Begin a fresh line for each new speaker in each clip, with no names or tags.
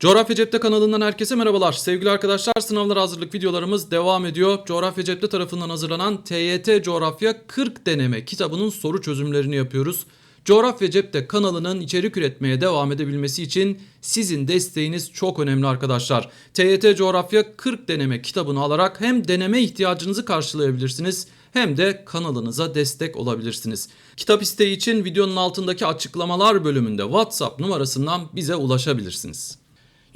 Coğrafya Cepte kanalından herkese merhabalar. Sevgili arkadaşlar sınavlar hazırlık videolarımız devam ediyor. Coğrafya Cepte tarafından hazırlanan TYT Coğrafya 40 deneme kitabının soru çözümlerini yapıyoruz. Coğrafya Cepte kanalının içerik üretmeye devam edebilmesi için sizin desteğiniz çok önemli arkadaşlar. TYT Coğrafya 40 deneme kitabını alarak hem deneme ihtiyacınızı karşılayabilirsiniz hem de kanalınıza destek olabilirsiniz. Kitap isteği için videonun altındaki açıklamalar bölümünde WhatsApp numarasından bize ulaşabilirsiniz.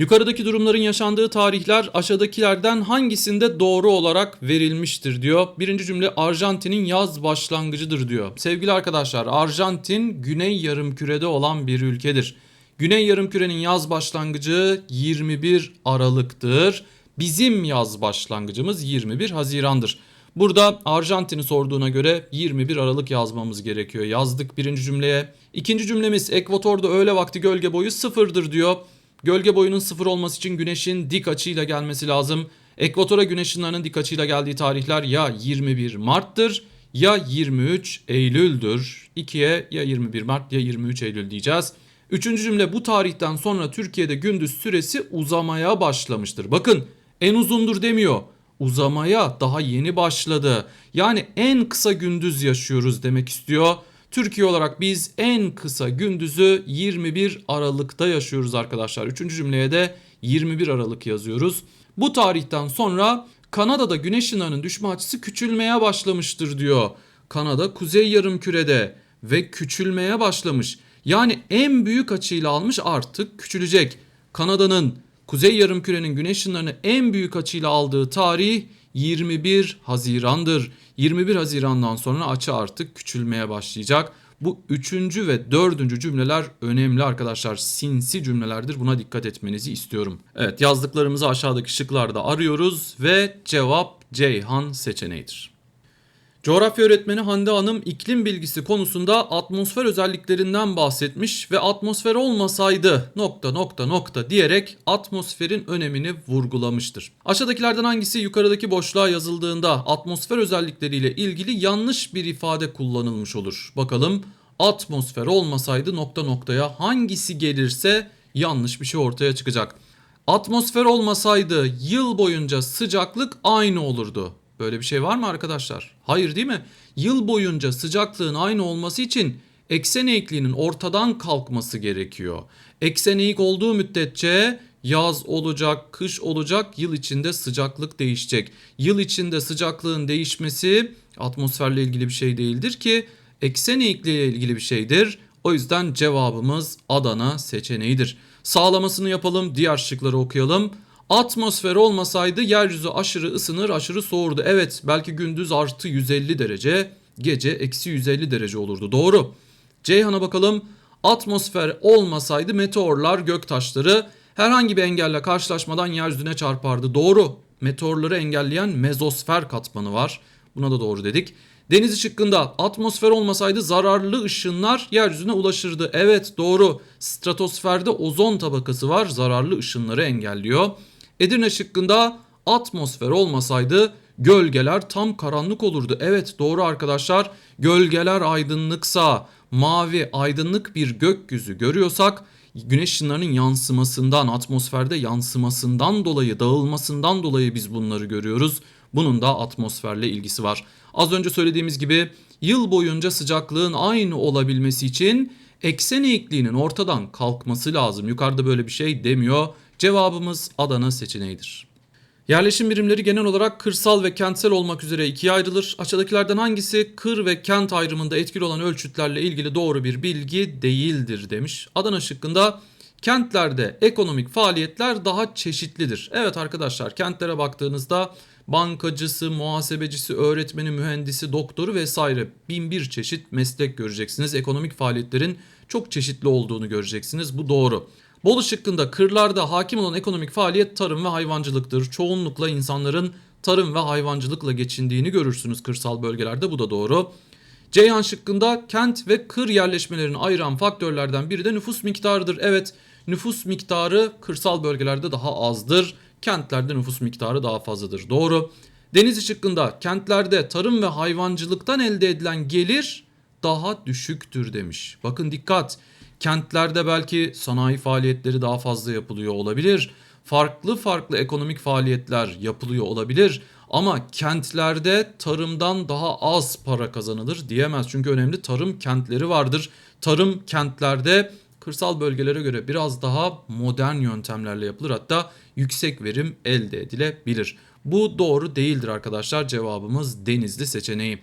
Yukarıdaki durumların yaşandığı tarihler aşağıdakilerden hangisinde doğru olarak verilmiştir diyor. Birinci cümle Arjantin'in yaz başlangıcıdır diyor. Sevgili arkadaşlar Arjantin güney yarımkürede olan bir ülkedir. Güney yarımkürenin yaz başlangıcı 21 Aralık'tır. Bizim yaz başlangıcımız 21 Haziran'dır. Burada Arjantin'i sorduğuna göre 21 Aralık yazmamız gerekiyor. Yazdık birinci cümleye. İkinci cümlemiz ekvatorda öğle vakti gölge boyu sıfırdır diyor. Gölge boyunun sıfır olması için güneşin dik açıyla gelmesi lazım. Ekvatora güneş ışınlarının dik açıyla geldiği tarihler ya 21 Mart'tır ya 23 Eylül'dür. 2'ye ya 21 Mart ya 23 Eylül diyeceğiz. Üçüncü cümle bu tarihten sonra Türkiye'de gündüz süresi uzamaya başlamıştır. Bakın en uzundur demiyor. Uzamaya daha yeni başladı. Yani en kısa gündüz yaşıyoruz demek istiyor. Türkiye olarak biz en kısa gündüzü 21 Aralık'ta yaşıyoruz arkadaşlar. Üçüncü cümleye de 21 Aralık yazıyoruz. Bu tarihten sonra Kanada'da güneş ışınlarının düşme açısı küçülmeye başlamıştır diyor. Kanada kuzey yarımkürede ve küçülmeye başlamış. Yani en büyük açıyla almış artık küçülecek. Kanada'nın kuzey yarımkürenin güneş ışınlarını en büyük açıyla aldığı tarih 21 Haziran'dır. 21 Haziran'dan sonra açı artık küçülmeye başlayacak. Bu üçüncü ve dördüncü cümleler önemli arkadaşlar. Sinsi cümlelerdir. Buna dikkat etmenizi istiyorum. Evet yazdıklarımızı aşağıdaki şıklarda arıyoruz ve cevap Ceyhan seçeneğidir. Coğrafya öğretmeni Hande Hanım iklim bilgisi konusunda atmosfer özelliklerinden bahsetmiş ve atmosfer olmasaydı nokta nokta nokta diyerek atmosferin önemini vurgulamıştır. Aşağıdakilerden hangisi yukarıdaki boşluğa yazıldığında atmosfer özellikleriyle ilgili yanlış bir ifade kullanılmış olur? Bakalım atmosfer olmasaydı nokta noktaya hangisi gelirse yanlış bir şey ortaya çıkacak. Atmosfer olmasaydı yıl boyunca sıcaklık aynı olurdu. Böyle bir şey var mı arkadaşlar? Hayır değil mi? Yıl boyunca sıcaklığın aynı olması için eksen eğikliğinin ortadan kalkması gerekiyor. Eksen eğik olduğu müddetçe yaz olacak, kış olacak, yıl içinde sıcaklık değişecek. Yıl içinde sıcaklığın değişmesi atmosferle ilgili bir şey değildir ki eksen eğikliğiyle ilgili bir şeydir. O yüzden cevabımız Adana seçeneğidir. Sağlamasını yapalım, diğer şıkları okuyalım. Atmosfer olmasaydı yeryüzü aşırı ısınır, aşırı soğurdu. Evet belki gündüz artı 150 derece, gece eksi 150 derece olurdu. Doğru. Ceyhan'a bakalım. Atmosfer olmasaydı meteorlar, göktaşları herhangi bir engelle karşılaşmadan yeryüzüne çarpardı. Doğru. Meteorları engelleyen mezosfer katmanı var. Buna da doğru dedik. Deniz şıkkında atmosfer olmasaydı zararlı ışınlar yeryüzüne ulaşırdı. Evet doğru. Stratosferde ozon tabakası var. Zararlı ışınları engelliyor. Edirne şıkkında atmosfer olmasaydı gölgeler tam karanlık olurdu. Evet doğru arkadaşlar. Gölgeler aydınlıksa, mavi aydınlık bir gökyüzü görüyorsak güneş ışınlarının yansımasından, atmosferde yansımasından dolayı, dağılmasından dolayı biz bunları görüyoruz. Bunun da atmosferle ilgisi var. Az önce söylediğimiz gibi yıl boyunca sıcaklığın aynı olabilmesi için eksen eğikliğinin ortadan kalkması lazım. Yukarıda böyle bir şey demiyor. Cevabımız Adana seçeneğidir. Yerleşim birimleri genel olarak kırsal ve kentsel olmak üzere ikiye ayrılır. Aşağıdakilerden hangisi kır ve kent ayrımında etkili olan ölçütlerle ilgili doğru bir bilgi değildir demiş. Adana şıkkında kentlerde ekonomik faaliyetler daha çeşitlidir. Evet arkadaşlar kentlere baktığınızda bankacısı, muhasebecisi, öğretmeni, mühendisi, doktoru vesaire bin bir çeşit meslek göreceksiniz. Ekonomik faaliyetlerin çok çeşitli olduğunu göreceksiniz. Bu doğru. Bolu şıkkında kırlarda hakim olan ekonomik faaliyet tarım ve hayvancılıktır. Çoğunlukla insanların tarım ve hayvancılıkla geçindiğini görürsünüz kırsal bölgelerde bu da doğru. Ceyhan şıkkında kent ve kır yerleşmelerini ayıran faktörlerden biri de nüfus miktarıdır. Evet nüfus miktarı kırsal bölgelerde daha azdır. Kentlerde nüfus miktarı daha fazladır. Doğru. Deniz şıkkında kentlerde tarım ve hayvancılıktan elde edilen gelir daha düşüktür demiş. Bakın dikkat Kentlerde belki sanayi faaliyetleri daha fazla yapılıyor olabilir. Farklı farklı ekonomik faaliyetler yapılıyor olabilir. Ama kentlerde tarımdan daha az para kazanılır diyemez. Çünkü önemli tarım kentleri vardır. Tarım kentlerde kırsal bölgelere göre biraz daha modern yöntemlerle yapılır. Hatta yüksek verim elde edilebilir. Bu doğru değildir arkadaşlar. Cevabımız Denizli seçeneği.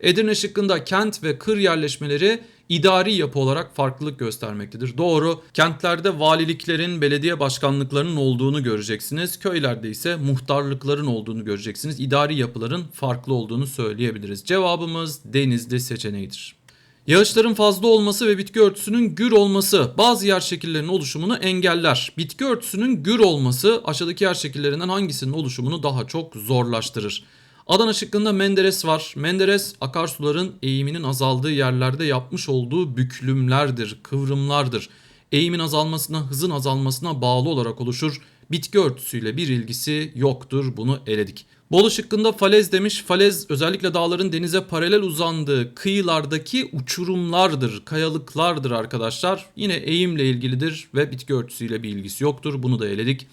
Edirne şıkkında kent ve kır yerleşmeleri idari yapı olarak farklılık göstermektedir. Doğru. Kentlerde valiliklerin, belediye başkanlıklarının olduğunu göreceksiniz. Köylerde ise muhtarlıkların olduğunu göreceksiniz. İdari yapıların farklı olduğunu söyleyebiliriz. Cevabımız Denizli seçeneğidir. Yağışların fazla olması ve bitki örtüsünün gür olması bazı yer şekillerinin oluşumunu engeller. Bitki örtüsünün gür olması aşağıdaki yer şekillerinden hangisinin oluşumunu daha çok zorlaştırır? Adana şıkkında Menderes var. Menderes akarsuların eğiminin azaldığı yerlerde yapmış olduğu büklümlerdir, kıvrımlardır. Eğimin azalmasına, hızın azalmasına bağlı olarak oluşur. Bitki örtüsüyle bir ilgisi yoktur. Bunu eledik. Bolu şıkkında falez demiş. Falez özellikle dağların denize paralel uzandığı kıyılardaki uçurumlardır, kayalıklardır arkadaşlar. Yine eğimle ilgilidir ve bitki örtüsüyle bir ilgisi yoktur. Bunu da eledik.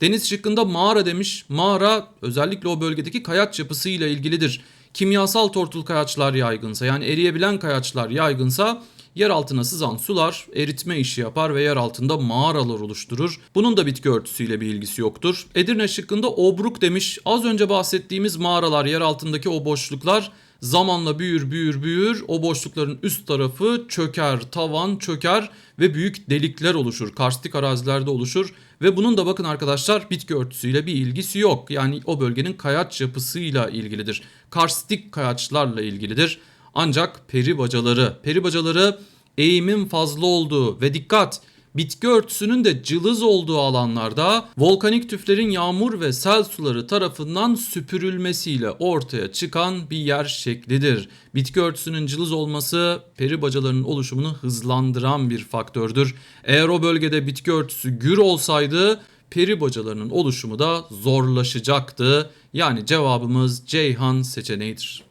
Deniz şıkkında mağara demiş. Mağara özellikle o bölgedeki kayaç yapısıyla ilgilidir. Kimyasal tortul kayaçlar yaygınsa yani eriyebilen kayaçlar yaygınsa yer altına sızan sular eritme işi yapar ve yer altında mağaralar oluşturur. Bunun da bitki örtüsüyle bir ilgisi yoktur. Edirne şıkkında obruk demiş. Az önce bahsettiğimiz mağaralar yer altındaki o boşluklar zamanla büyür büyür büyür o boşlukların üst tarafı çöker tavan çöker ve büyük delikler oluşur karstik arazilerde oluşur ve bunun da bakın arkadaşlar bitki örtüsüyle bir ilgisi yok. Yani o bölgenin kayaç yapısıyla ilgilidir. Karstik kayaçlarla ilgilidir. Ancak peri bacaları peri bacaları eğimin fazla olduğu ve dikkat bitki örtüsünün de cılız olduğu alanlarda volkanik tüflerin yağmur ve sel suları tarafından süpürülmesiyle ortaya çıkan bir yer şeklidir. Bitki örtüsünün cılız olması peri bacalarının oluşumunu hızlandıran bir faktördür. Eğer o bölgede bitki örtüsü gür olsaydı peri bacalarının oluşumu da zorlaşacaktı. Yani cevabımız Ceyhan seçeneğidir.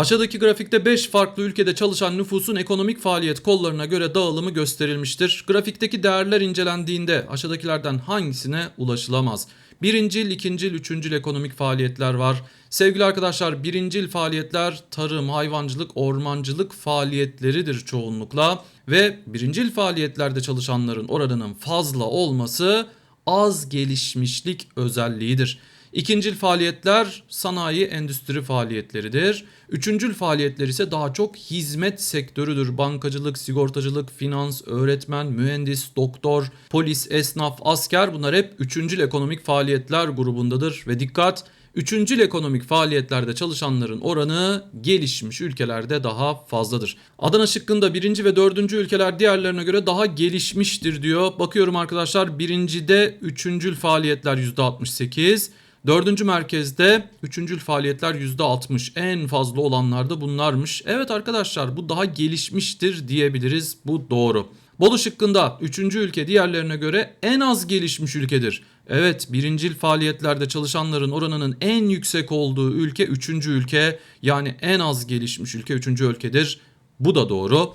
Aşağıdaki grafikte 5 farklı ülkede çalışan nüfusun ekonomik faaliyet kollarına göre dağılımı gösterilmiştir. Grafikteki değerler incelendiğinde aşağıdakilerden hangisine ulaşılamaz? Birincil, ikincil, üçüncül ekonomik faaliyetler var. Sevgili arkadaşlar birincil faaliyetler tarım, hayvancılık, ormancılık faaliyetleridir çoğunlukla. Ve birincil faaliyetlerde çalışanların oranının fazla olması az gelişmişlik özelliğidir. İkincil faaliyetler sanayi endüstri faaliyetleridir. Üçüncül faaliyetler ise daha çok hizmet sektörüdür. Bankacılık, sigortacılık, finans, öğretmen, mühendis, doktor, polis, esnaf, asker bunlar hep üçüncül ekonomik faaliyetler grubundadır. Ve dikkat Üçüncül ekonomik faaliyetlerde çalışanların oranı gelişmiş ülkelerde daha fazladır. Adana şıkkında birinci ve dördüncü ülkeler diğerlerine göre daha gelişmiştir diyor. Bakıyorum arkadaşlar birincide üçüncül faaliyetler %68, Dördüncü merkezde üçüncül faaliyetler %60 en fazla olanlar da bunlarmış. Evet arkadaşlar bu daha gelişmiştir diyebiliriz bu doğru. Bolu şıkkında üçüncü ülke diğerlerine göre en az gelişmiş ülkedir. Evet birincil faaliyetlerde çalışanların oranının en yüksek olduğu ülke üçüncü ülke yani en az gelişmiş ülke üçüncü ülkedir. Bu da doğru.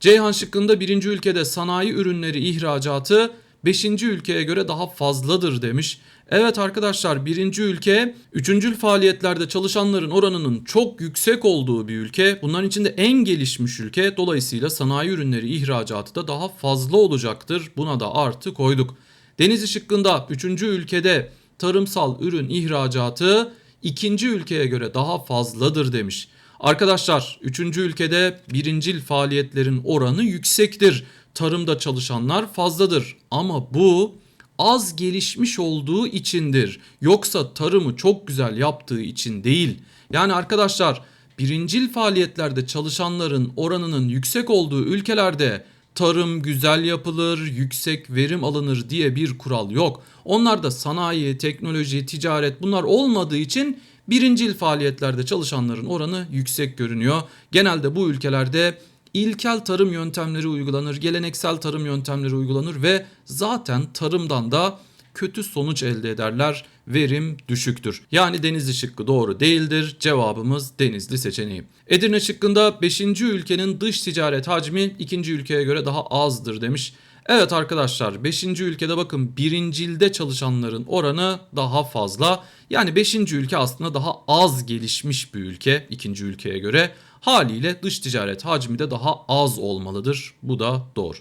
Ceyhan şıkkında birinci ülkede sanayi ürünleri ihracatı beşinci ülkeye göre daha fazladır demiş. Evet arkadaşlar birinci ülke üçüncül faaliyetlerde çalışanların oranının çok yüksek olduğu bir ülke. Bunların içinde en gelişmiş ülke. Dolayısıyla sanayi ürünleri ihracatı da daha fazla olacaktır. Buna da artı koyduk. Denizli şıkkında üçüncü ülkede tarımsal ürün ihracatı ikinci ülkeye göre daha fazladır demiş. Arkadaşlar üçüncü ülkede birincil faaliyetlerin oranı yüksektir. Tarımda çalışanlar fazladır ama bu az gelişmiş olduğu içindir. Yoksa tarımı çok güzel yaptığı için değil. Yani arkadaşlar birincil faaliyetlerde çalışanların oranının yüksek olduğu ülkelerde tarım güzel yapılır, yüksek verim alınır diye bir kural yok. Onlarda sanayi, teknoloji, ticaret bunlar olmadığı için birincil faaliyetlerde çalışanların oranı yüksek görünüyor. Genelde bu ülkelerde ilkel tarım yöntemleri uygulanır, geleneksel tarım yöntemleri uygulanır ve zaten tarımdan da kötü sonuç elde ederler verim düşüktür. Yani Denizli şıkkı doğru değildir. Cevabımız Denizli seçeneği. Edirne şıkkında 5. ülkenin dış ticaret hacmi 2. ülkeye göre daha azdır demiş. Evet arkadaşlar 5. ülkede bakın birincilde çalışanların oranı daha fazla. Yani 5. ülke aslında daha az gelişmiş bir ülke ikinci ülkeye göre. Haliyle dış ticaret hacmi de daha az olmalıdır. Bu da doğru.